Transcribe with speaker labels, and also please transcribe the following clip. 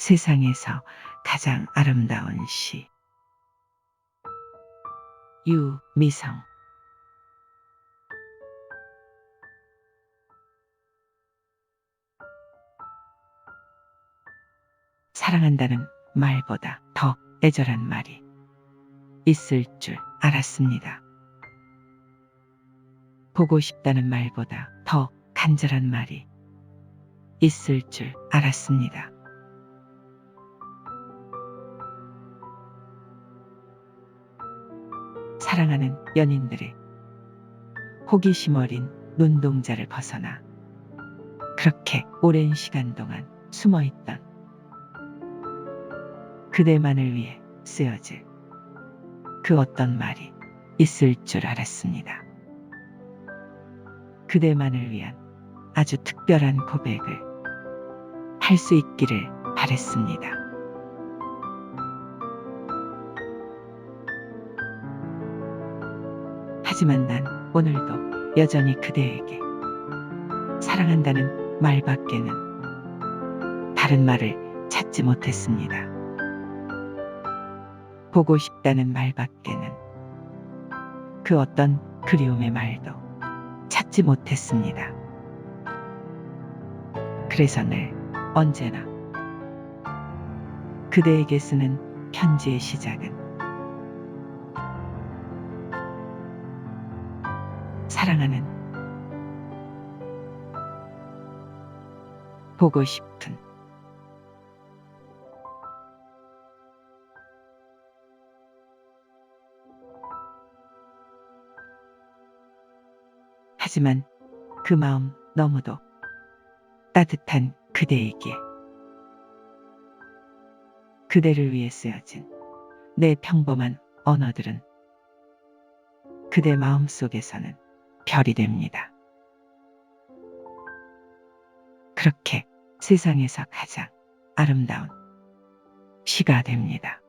Speaker 1: 세상에서 가장 아름다운 시. 유미성. 사랑한다는 말보다 더 애절한 말이 있을 줄 알았습니다. 보고 싶다는 말보다 더 간절한 말이 있을 줄 알았습니다. 사랑하는 연인들의 호기심 어린 눈동자를 벗어나 그렇게 오랜 시간 동안 숨어 있던 그대만을 위해 쓰여질 그 어떤 말이 있을 줄 알았습니다. 그대만을 위한 아주 특별한 고백을 할 수 있기를 바랬습니다. 하지만 난 오늘도 여전히 그대에게 사랑한다는 말밖에는 다른 말을 찾지 못했습니다. 보고 싶다는 말밖에는 그 어떤 그리움의 말도 찾지 못했습니다. 그래서 늘 언제나 그대에게 쓰는 편지의 시작은 사랑하는. 보고 싶은. 하지만 그 마음 너무도 따뜻한 그대에게. 그대를 위해 쓰여진 내 평범한 언어들은 그대 마음 속에서는 별이 됩니다. 그렇게 세상에서 가장 아름다운 시가 됩니다.